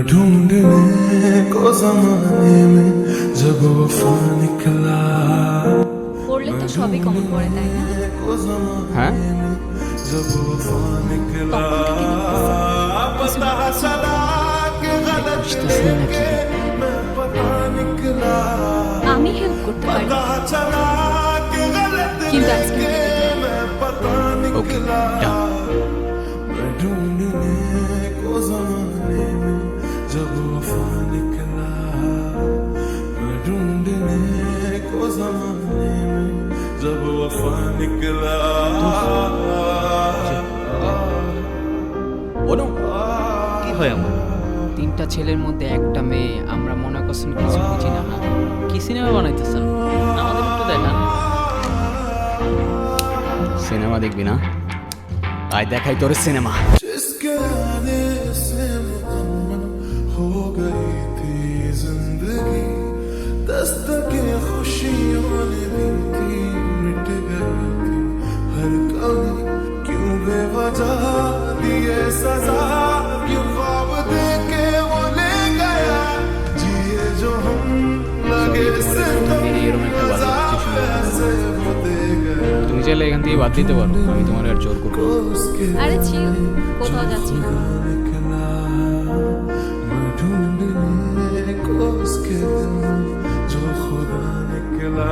ढूंढने को जमाने में जब वफा निकला পড়লে তো সবই কমন পড়ে তাই না को जमाने হ্যাঁ में जब वफा निकला তখন থেকে पता चला कि गलत বুঝতেছি না কি मैं पता निकला আমি হেল্প করতে পারি पता चला कि गलत কিন্তু আজকে मैं पता ওকে निकला जब वफा निकला বলো কি হয় আমার তিনটা ছেলের মধ্যে একটা মেয়ে আমরা মনে করছেন কিছু বুঝি না না কি সিনেমা বানাইতেছেন আমাদের একটু দেখান সিনেমা দেখবি না আয় দেখাই তোর সিনেমা सजा यू ख्वाब देखे वो ले गया जिए जो हम लगे से तुम मजा ऐसे वो दे गया তুমি চাইলে এখান থেকে বাদ দিতে পারো আমি তোমার আর জোর করব আরে ছিল কোথাও যাচ্ছি না ढूंढने को उसके जो खुदा निकला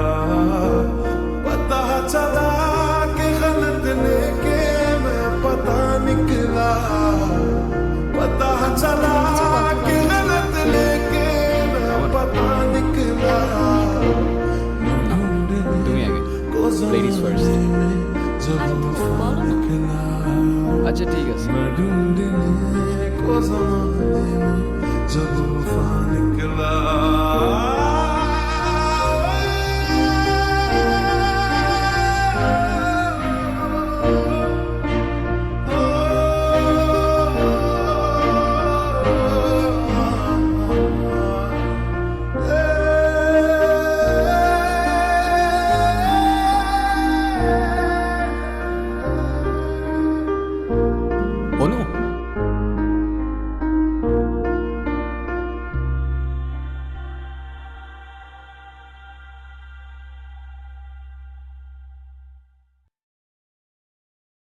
Cosa non è, già tu I niente là.